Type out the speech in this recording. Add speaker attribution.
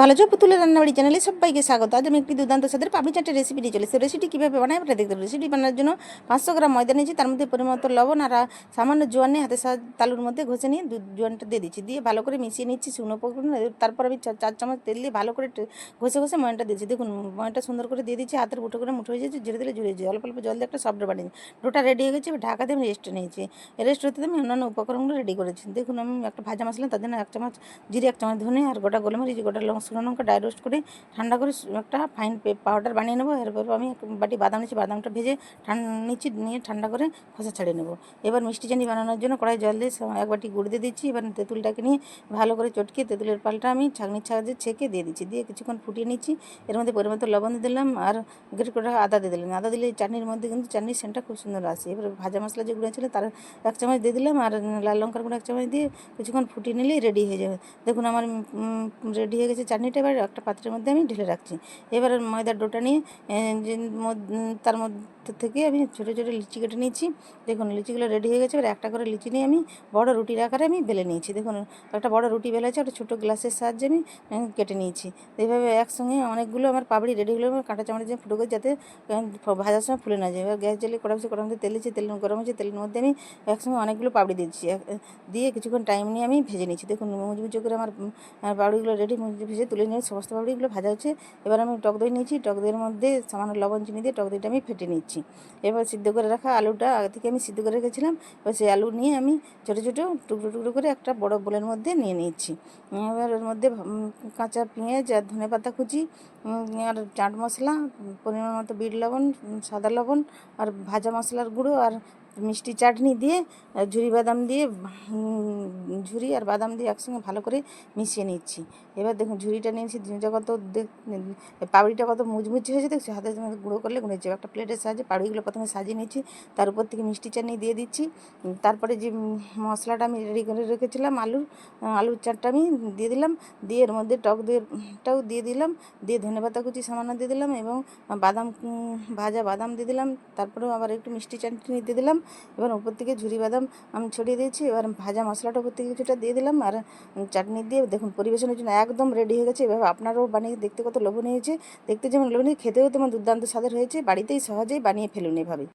Speaker 1: ভালো চো পুতুলের রান্নাবাড়ি চ্যানেলে সবাইকে স্বাগত। আজ আমি একটি দুর্দান্ত সাদের পাপড়ি চাটের রেসিপি নিয়ে চলেছি কীভাবে বানাই আপনারা দেখতে। রেসিপি বানানোর জন্য পাঁচশো গ্রাম ময়দা নিয়েছি, তার মধ্যে পরিমাণ লবণ আর সামান্য জোয়ান নিয়ে হাতে তালুর মধ্যে ঘষে নিয়ে জোয়ানটা দিয়ে দিচ্ছি। দিয়ে ভালো করে মিশিয়ে নিচ্ছি শুকনো উপকরণ। তারপর আমি চার চামচ তেল দিয়ে ভালো করে ঘষে ঘষে ময়নটা দিয়েছি দেখুন ময়নটা সুন্দর করে দিয়ে দিচ্ছি। হাতের মুঠো করে মুঠো হয়ে যাচ্ছে জুড়ে দিলে যাচ্ছে অল্প অল্প জল দিয়ে একটা সফট বানিয়েছি ডোটা রেডি হয়ে গেছে। ঢাকা দিয়ে আমি রেস্ট নিয়েছি। রেস্ট হতে আমি অন্যান্য উপকরণগুলো রেডি করেছি। দেখুন, আমি একটা ভাজা মশলা, তার জন্য এক চামচ, জিরে এক চামচ ধনে আর গোটা গোলমরিচ, গোটা লঙ্কা শুকনো লঙ্কা ড্রাই রোস্ট করে ঠান্ডা করে একটা ফাইন পাউডার বানিয়ে নেব। এরপর আমি বাটি বাদাম নিচ্ছি বাদামটা ভেজে ঠান্ডা নিচ্ছি নিয়ে ঠান্ডা করে খোসা ছাড়িয়ে নেব। এবার মিষ্টি চানি বানানোর জন্য কড়াই জল দিয়ে এক বাটি গুড় দিয়ে দিচ্ছি। এবার তেঁতুলটাকে নিয়ে ভালো করে চটকে তেঁতুলের পালটা আমি ছাঁকনির সাহায্যে ছেঁকে দিয়ে দিচ্ছি। দিয়ে কিছুক্ষণ ফুটিয়ে নিচ্ছি। এর মধ্যে পরিমাণ লবণ দিয়ে দিলাম আর গ্রেট করে আদা দিয়ে দিলাম। আদা দিলে চাটনির মধ্যে কিন্তু চাটনির সেন্টটা খুব সুন্দর আসে। এবার ভাজা মশলা যে গুঁড়ো ছিল তার এক চামচ দিয়ে দিলাম আর লাল লঙ্কার গুঁড়ো এক চামচ দিয়ে কিছুক্ষণ ফুটিয়ে নিলেই রেডি হয়ে যাবে। দেখুন আমার রেডি হয়ে গেছে চাটনিটা এবার একটা পাত্রের মধ্যে আমি ঢেলে রাখছি। এবার ময়দার ডোটা নিয়ে তার মধ্যে থেকে আমি ছোটো ছোটো লিচি কেটে নিয়েছি। দেখুন, লিচিগুলো রেডি হয়ে গেছে। এবার একটা করে লিচি নিয়ে আমি বড় রুটির আকারে আমি বেলে নিয়েছি। দেখুন, একটা বড় রুটি বেলা আছে একটা ছোটো গ্লাসের সাহায্যে আমি কেটে নিয়েছি। এইভাবে একসঙ্গে অনেকগুলো আমার পাপড়ি রেডি হলো কাঁটা চামড়া দিয়ে ফুটো করে যাতে ভাজার সময় ফুলে না যায়। এবার গ্যাস জ্বালিয়ে কড়া বসে কড়ার মধ্যে তেল দিচ্ছি তেল গরম হচ্ছে তেলের মধ্যে আমি একসঙ্গে অনেকগুলো পাপড়ি দিচ্ছি দিয়ে কিছুক্ষণ টাইম নিয়ে আমি ভেজে নিচ্ছি দেখুন, মুচমুচো করে আমার পাপড়িগুলো রেডি ভেজে তুলে নিয়ে সমস্ত পাপড়িগুলো ভাজা হচ্ছে। এবার আমি টক দই নিয়েছি। টক দইয়ের মধ্যে সামান্য লবণ চিনি দিয়ে টক দইটা আমি ফেটে নিচ্ছি। এবার সিদ্ধ করে রাখা আলুটা আগে থেকে আমি সিদ্ধ করে রেখেছিলাম। এবার সেই আলু নিয়ে আমি ছোটো ছোটো টুকরো টুকরো করে একটা বড় বোলের মধ্যে নিয়ে নিচ্ছি। এবার ওর মধ্যে কাঁচা পেঁয়াজ আর ধনে পাতা কুচি আর চাট মশলা, পরিমাণ মতো বিট লবণ, সাদা লবণ, আর ভাজা মশলার গুঁড়ো, আর মিষ্টি চাটনি দিয়ে ঝুরি বাদাম দিয়ে ঝুরি আর বাদাম দিয়ে একসঙ্গে ভালো করে মিশিয়ে নিচ্ছি। এবার দেখুন ঝুড়িটা নিয়েছি ঝুড়িটা কত পাউড়িটা কত মুচমুচে হয়েছে, দেখছি? সঙ্গে গুঁড়ো করলে গুঁড়েছে একটা প্লেটের সাহায্যে পাউড়িগুলো প্রথমে সাজিয়ে নিচ্ছি, তার উপর থেকে মিষ্টি চাটনি দিয়ে দিচ্ছি। তারপরে যে মশলাটা আমি রেডি করে রেখেছিলাম, আলুর আলুর চাটটা আমি দিয়ে দিলাম, দিয়ে এর মধ্যে টক দইটাও দিয়ে দিলাম, দিয়ে ধনেপাতা কুচি সামান্য দিয়ে দিলাম এবং বাদাম ভাজা বাদাম দিয়ে দিলাম, তারপরেও আবার একটু মিষ্টি চাটনি দিয়ে দিলাম এবার উপর থেকে ঝুরি বাদাম আমি ছড়িয়ে দিয়েছি, এবার ভাজা মশলাটা উপর থেকে কিছুটা দিয়ে দিলাম, আর চাটনি দিয়ে দেখুন পরিবেশনের জন্য একদম রেডি হয়ে গেছে। এভাবে আপনারাও বানিয়ে দেখতে কত লোভনীয় হয়েছে, দেখতে যেমন লোভনীয়, খেতেও তেমন দুর্দান্ত স্বাদের হয়েছে, বাড়িতেই সহজেই বানিয়ে ফেলুন এভাবে